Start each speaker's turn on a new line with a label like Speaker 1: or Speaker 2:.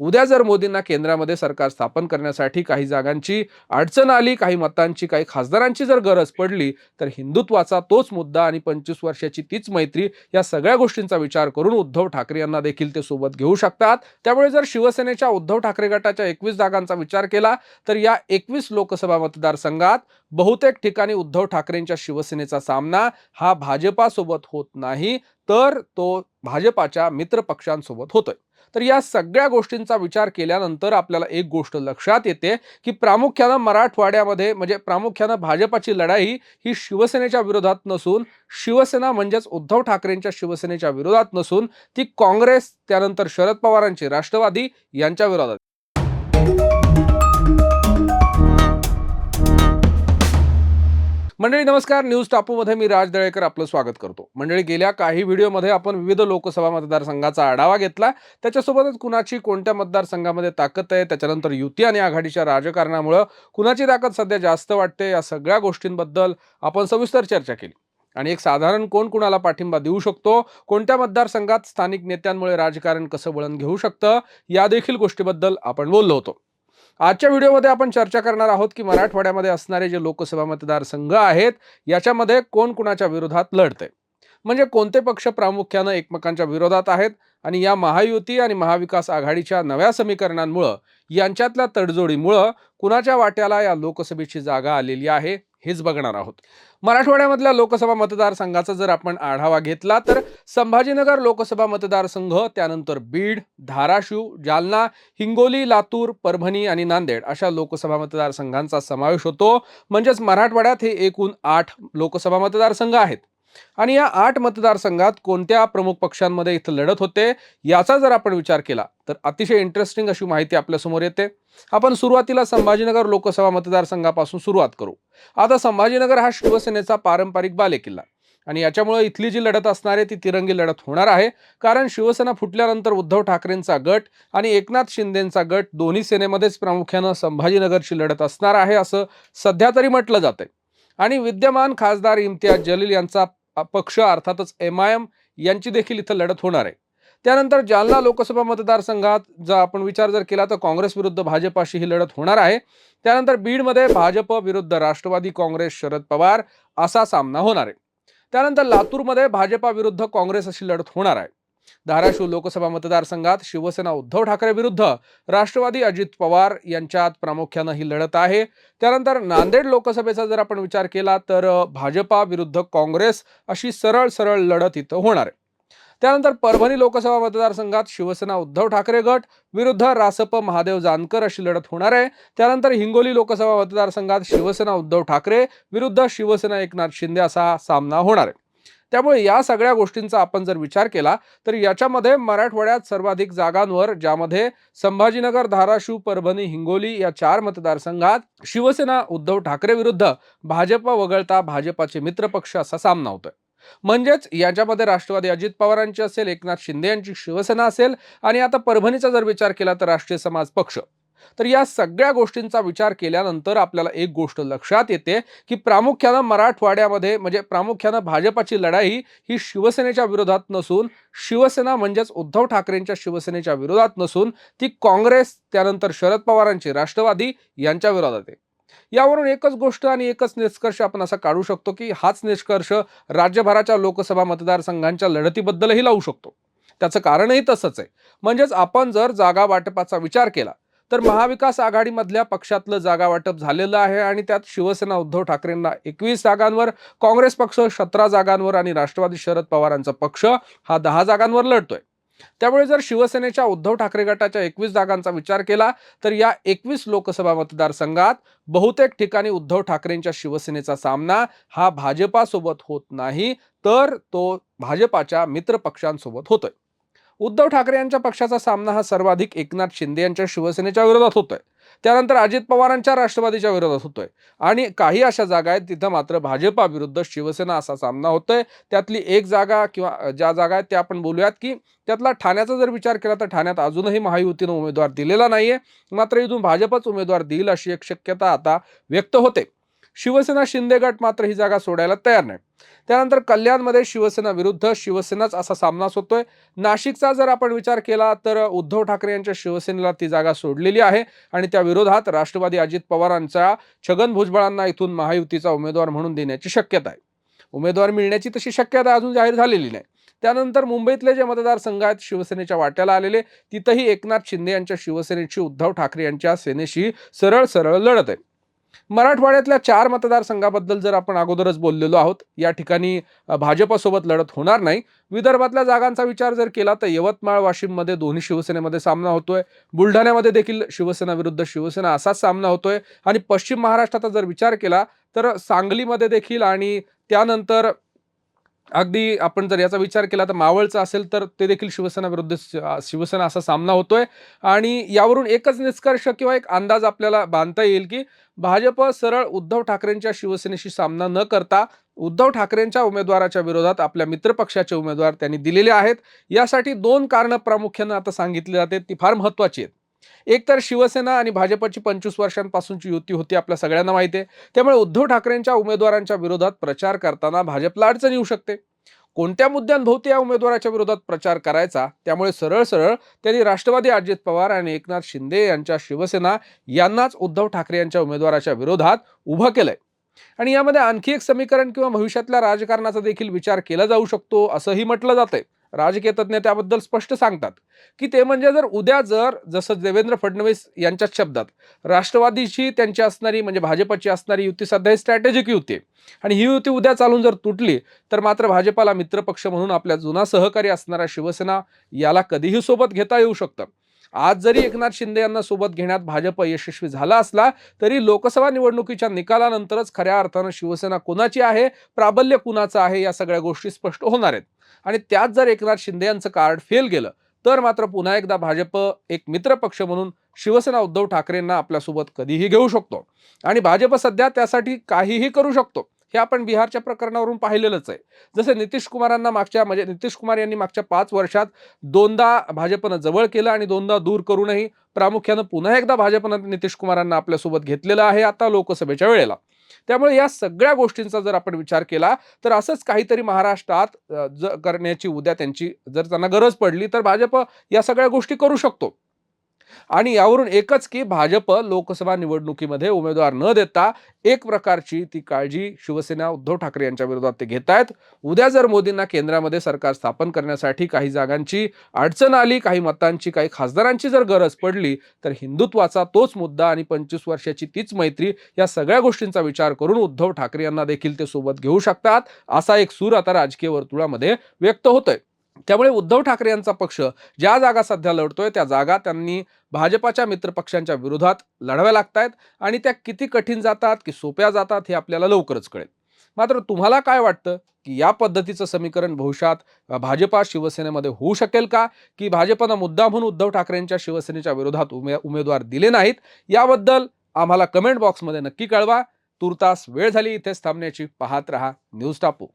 Speaker 1: उद्या जर मोदींना केंद्रामध्ये सरकार स्थापन करण्यासाठी काही जागांची अडचण आली काही मतांची काही खासदारांची जर गरज पडली तर हिंदुत्वाचा तोच मुद्दा आणि पंचवीस वर्षाची तीच मैत्री या सगळ्या गोष्टींचा विचार करून उद्धव ठाकरे यांना देखील ते सोबत घेऊ शकतात. त्यामुळे जर शिवसेनेच्या उद्धव ठाकरे गटाच्या एकवीस जागांचा विचार केला तर या एकवीस लोकसभा मतदारसंघात बहुतेक ठिकाणी उद्धव ठाकरेंच्या शिवसेनेचा सामना हा भाजपासोबत होत नाही तर तो भाजपाच्या मित्रपक्षांसोबत होतोय. तर या सगळ्या गोष्टींचा विचार केल्यानंतर आपल्याला एक गोष्ट लक्षात येते की प्रामुख्यानं मराठवाड्यामध्ये म्हणजे प्रामुख्यानं भाजपाची लढाई ही शिवसेनेच्या विरोधात नसून शिवसेना म्हणजेच उद्धव ठाकरेंच्या शिवसेनेच्या विरोधात नसून ती काँग्रेस त्यानंतर शरद पवारांची राष्ट्रवादी यांच्या विरोधात. मंडळी नमस्कार. न्यूज टापूमध्ये मी राज दळेकर आपलं स्वागत करतो. मंडळी गेल्या काही व्हिडिओमध्ये आपण विविध लोकसभा मतदारसंघाचा आढावा घेतला. त्याच्यासोबतच कुणाची कोणत्या मतदारसंघामध्ये ताकद आहे त्याच्यानंतर युती आणि आघाडीच्या राजकारणामुळं कुणाची ताकद सध्या जास्त वाटते या सगळ्या गोष्टींबद्दल आपण सविस्तर चर्चा केली. आणि एक साधारण कोण कुणाला पाठिंबा देऊ शकतो कोणत्या मतदारसंघात स्थानिक नेत्यांमुळे राजकारण कसं वळण घेऊ शकतं या देखील गोष्टीबद्दल आपण बोललो होतो. आजच्या व्हिडिओमध्ये आपण चर्चा करणार आहोत की मराठवाड्यामध्ये असणारे जे लोकसभा मतदारसंघ आहेत याच्यामध्ये कोण कुणाच्या विरोधात लढते म्हणजे कोणते पक्ष प्रामुख्यानं एकमेकांच्या विरोधात आहेत आणि या महायुती आणि महाविकास आघाडीच्या नव्या समीकरणांमुळं यांच्यातल्या तडजोडीमुळं कुणाच्या वाट्याला या लोकसभेची जागा आलेली आहे? हेच बघणार आहोत. मराठवाड्यामधल्या लोकसभा मतदारसंघाचा जर आपण आढावा घेतला तर संभाजीनगर लोकसभा मतदारसंघ त्यानंतर बीड धाराशिव जालना हिंगोली लातूर परभणी आणि नांदेड अशा लोकसभा मतदारसंघांचा समावेश होतो. म्हणजेच मराठवाड्यात हे एकूण आठ लोकसभा मतदारसंघ आहेत. आणि या आठ मतदारसंघात कोणत्या प्रमुख पक्षांमध्ये इथं लढत होते याचा जर आपण विचार केला तर अतिशय इंटरेस्टिंग अशी माहिती आपल्यासमोर येते. आपण सुरुवातीला संभाजीनगर लोकसभा मतदारसंघापासून सुरुवात करू. आता संभाजीनगर हा शिवसेनेचा पारंपरिक बालेकिल्ला आणि याच्यामुळे इथली जी लढत असणार आहे ती तिरंगी लढत होणार आहे. कारण शिवसेना फुटल्यानंतर उद्धव ठाकरेंचा गट आणि एकनाथ शिंदेंचा गट दोन्ही सेनेमध्येच प्रामुख्यानं संभाजीनगरची लढत असणार आहे असं सध्या तरी म्हटलं जातंय. आणि विद्यमान खासदार इम्तियाज जलील यांचा पक्ष अर्थातच एम आय एम यांची देखील इथं लढत होणार आहे. त्यानंतर जालना लोकसभा मतदारसंघात जर आपण विचार जर केला तर काँग्रेस विरुद्ध भाजपाशी ही लढत होणार आहे. त्यानंतर बीडमध्ये भाजप विरुद्ध राष्ट्रवादी काँग्रेस शरद पवार असा सामना होणार आहे. त्यानंतर लातूरमध्ये भाजपा विरुद्ध काँग्रेस अशी लढत होणार आहे. धाराशिव लोकसभा मतदारसंघात शिवसेना उद्धव ठाकरे विरुद्ध राष्ट्रवादी अजित पवार यांच्यात प्रामुख्यानं ही लढत आहे. त्यानंतर नांदेड लोकसभेचा जर आपण विचार केला तर भाजपा विरुद्ध काँग्रेस अशी सरळ सरळ लढत इथं होणार आहे. त्यानंतर परभणी लोकसभा मतदारसंघात शिवसेना उद्धव ठाकरे गट विरुद्ध रासप महादेव जानकर अशी लढत होणार आहे. त्यानंतर हिंगोली लोकसभा मतदारसंघात शिवसेना उद्धव ठाकरे विरुद्ध शिवसेना एकनाथ शिंदे असा सामना होणार आहे. त्यामुळे या सगळ्या गोष्टींचा आपण जर विचार केला तर याच्यामध्ये मराठवाड्यात सर्वाधिक जागांवर ज्यामध्ये संभाजीनगर धाराशिव परभणी हिंगोली या चार मतदारसंघात शिवसेना उद्धव ठाकरे विरुद्ध भाजप वगळता भाजपाचे मित्रपक्ष असा सामना होतोय. म्हणजेच याच्यामध्ये राष्ट्रवादी अजित पवारांची असेल एकनाथ शिंदे यांची शिवसेना असेल आणि आता परभणीचा जर विचार केला तर राष्ट्रीय समाज पक्ष. तर या सगळ्या गोष्टींचा विचार केल्यानंतर आपल्याला एक गोष्ट लक्षात येते की प्रामुख्यानं मराठवाड्यामध्ये म्हणजे प्रामुख्यानं भाजपाची लढाई ही शिवसेनेच्या विरोधात नसून शिवसेना म्हणजेच उद्धव ठाकरेंच्या शिवसेनेच्या विरोधात नसून ती काँग्रेस त्यानंतर शरद पवारांची राष्ट्रवादी यांच्या विरोधात आहे. यावरून एकच गोष्ट आणि एकच निष्कर्ष आपण असा काढू शकतो की हाच निष्कर्ष राज्यभराच्या लोकसभा मतदारसंघांच्या लढतीबद्दलही लावू शकतो. त्याचं कारणही तसंच आहे. म्हणजेच आपण जर जागा वाटपाचा विचार केला तर महाविकास आघाडीमधल्या पक्षातलं जागा वाटप झालेलं आहे आणि त्यात शिवसेना उद्धव ठाकरेंना एकवीस जागांवर काँग्रेस पक्ष सतरा जागांवर आणि राष्ट्रवादी शरद पवारांचा पक्ष हा दहा जागांवर लढतोय. त्यामुळे जर शिवसेनेच्या उद्धव ठाकरे गटाच्या एकवीस जागांचा विचार केला तर या एकवीस लोकसभा मतदारसंघात बहुतेक ठिकाणी उद्धव ठाकरेंच्या शिवसेनेचा सामना हा भाजपासोबत होत नाही तर तो भाजपाच्या मित्रपक्षांसोबत होतोय. उद्धव ठाकरे यांच्या पक्षाचा सामना हा सर्वाधिक एकनाथ शिंदे यांच्या शिवसेनेच्या विरोधात होतोय. त्यानंतर अजित पवारांच्या राष्ट्रवादीच्या विरोधात होतोय. आणि काही अशा जागा आहेत तिथं मात्र भाजपा विरुद्ध शिवसेना असा सामना होतोय. त्यातली एक जागा किंवा ज्या जागा आहेत त्या आपण बोलूयात की त्यातला ठाण्याचा जर विचार केला तर ठाण्यात अजूनही महायुतीनं उमेदवार दिलेला नाहीये. मात्र इथून भाजपच उमेदवार देईल अशी एक शक्यता आता व्यक्त होते. शिवसेना शिंदे गट मात्र ही जागा सोडायला तयार नाही. त्यानंतर कल्याणमध्ये शिवसेना विरुद्ध शिवसेनाच असा सामनाच होतोय नाशिकचा जर आपण विचार केला तर उद्धव ठाकरे यांच्या शिवसेनेला ती जागा सोडलेली आहे आणि त्या विरोधात राष्ट्रवादी अजित पवारांचा छगन भुजबळांना इथून महायुतीचा उमेदवार म्हणून देण्याची शक्यता आहे. उमेदवार मिळण्याची तशी शक्यता अजून जाहीर झालेली नाही. त्यानंतर मुंबईतले जे मतदारसंघ आहेत शिवसेनेच्या वाट्याला आलेले तिथंही एकनाथ शिंदे यांच्या शिवसेनेची उद्धव ठाकरे यांच्या सेनेशी सरळ सरळ लढत आहे. मराठवाड्यातल्या चार मतदारसंघाबद्दल जर आपण अगोदरच बोललेलो आहोत या ठिकाणी भाजपसोबत लढत होणार नाही. विदर्भातल्या जागांचा विचार जर केला तर यवतमाळ वाशिममध्ये दोन्ही शिवसेनेमध्ये सामना होतोय. बुलढाण्यामध्ये देखील शिवसेना विरुद्ध शिवसेना असाच सामना होतोय. आणि पश्चिम महाराष्ट्राचा जर विचार केला तर सांगलीमध्ये देखील आणि त्यानंतर अगदी आपण जर याचा विचार केला तर मावळचा असेल तर ते देखील शिवसेना विरुद्ध शि- शिवसेना असा सामना होतोय. आणि यावरून एकच निष्कर्ष किंवा एक अंदाज आपल्याला बांधता येईल की भाजप सरळ उद्धव ठाकरेंच्या शिवसेनेशी सामना न करता उद्धव ठाकरेंच्या उमेदवाराच्या विरोधात आपल्या मित्रपक्षाचे उमेदवार त्यांनी दिलेले आहेत. यासाठी दोन कारणं प्रामुख्यानं आता सांगितली जाते ती फार महत्त्वाची आहेत. एक तर शिवसेना आणि भाजपची पंचवीस वर्षांपासूनची युती होती आपल्या सगळ्यांना माहिती आहे. त्यामुळे उद्धव ठाकरेंच्या उमेदवारांच्या विरोधात प्रचार करताना भाजपला अडचण येऊ शकते. कोणत्या मुद्द्यांभोवती या उमेदवाराच्या विरोधात प्रचार करायचा? त्यामुळे सरळ सरळ त्यांनी राष्ट्रवादी अजित पवार आणि एकनाथ शिंदे यांच्या शिवसेना यांनाच उद्धव ठाकरे यांच्या उमेदवाराच्या विरोधात उभं केलंय. आणि यामध्ये आणखी एक समीकरण किंवा भविष्यातल्या राजकारणाचा देखील विचार केला जाऊ शकतो असंही म्हटलं जातंय. राजकीय तज्ज्ञ त्याबद्दल स्पष्ट सांगतात की ते म्हणजे जर उद्या जर जसं देवेंद्र फडणवीस यांच्याच शब्दात राष्ट्रवादीची त्यांची असणारी म्हणजे भाजपची असणारी युती सध्या ही स्ट्रॅटेजिक युती आहे. आणि ही युती उद्या चालून जर तुटली तर मात्र भाजपाला मित्रपक्ष म्हणून आपल्या जुना सहकारी असणारा शिवसेना याला कधीही सोबत घेता येऊ शकतं. आज जरी एकनाथ शिंदे यांना सोबत घेण्यात भाजप यशस्वी झाला असला तरी लोकसभा निवडणुकीच्या निकालानंतरच खऱ्या अर्थानं शिवसेना कुणाची आहे प्राबल्य कुणाचं आहे या सगळ्या गोष्टी स्पष्ट होणार आहेत. आणि त्यात जर एकनाथ शिंदे यांचं कार्ड फेल गेलं तर मात्र पुन्हा एकदा भाजप एक मित्रपक्ष म्हणून शिवसेना उद्धव ठाकरेंना आपल्यासोबत कधीही घेऊ शकतो. आणि भाजप सध्या त्यासाठी काहीही करू शकतो. हे आपण बिहारच्या प्रकरणावरून पाहिलेलंच आहे. जसे नितीश कुमारांना मागच्या म्हणजे नितीश कुमार यांनी मागच्या पाच वर्षात दोनदा भाजपनं जवळ केलं आणि दोनदा दूर करूनही प्रामुख्यानं पुन्हा एकदा भाजपनं नितीश कुमारांना आपल्यासोबत घेतलेलं आहे आता लोकसभेच्या वेळेला. त्यामुळे या सगळ्या गोष्टींचा जर आपण विचार केला तर असंच काहीतरी महाराष्ट्रात ज करण्याची उद्या त्यांची जर त्यांना गरज पडली तर भाजप या सगळ्या गोष्टी करू शकतो. आणि यावरून एकच की भाजप लोकसभा निवडणुकीमध्ये उमेदवार न देता एक प्रकारची ती काळजी शिवसेना उद्धव ठाकरे यांच्या विरोधात ते घेत आहेत. उद्या जर मोदींना केंद्रामध्ये सरकार स्थापन करण्यासाठी काही जागांची अडचण आली काही मतांची काही खासदारांची जर गरज पडली तर हिंदुत्वाचा तोच मुद्दा आणि पंचवीस वर्षाची तीच मैत्री या सगळ्या गोष्टींचा विचार करून उद्धव ठाकरे यांना देखील ते सोबत घेऊ शकतात असा एक सूर आता राजकीय वर्तुळामध्ये व्यक्त होतोय. त्यामुळे उद्धव ठाकरे यांचा पक्ष ज्या जागा सध्या लढतोय त्या जागा त्यांनी भाजपाच्या मित्रपक्षांच्या विरोधात लढव्या लागतायत आणि त्या किती कठीण जातात की सोप्या जातात हे आपल्याला लवकरच कळेल. मात्र तुम्हाला काय वाटतं की या पद्धतीचं समीकरण भविष्यात भाजपा शिवसेनेमध्ये होऊ शकेल का? की भाजपनं मुद्दा म्हणून उद्धव ठाकरेंच्या शिवसेनेच्या विरोधात उमे उमेदवार दिले नाहीत? याबद्दल आम्हाला कमेंट बॉक्समध्ये नक्की कळवा. तुर्तास वेळ झाली इथेच थांबण्याची. पाहत रहा न्यूज टापू.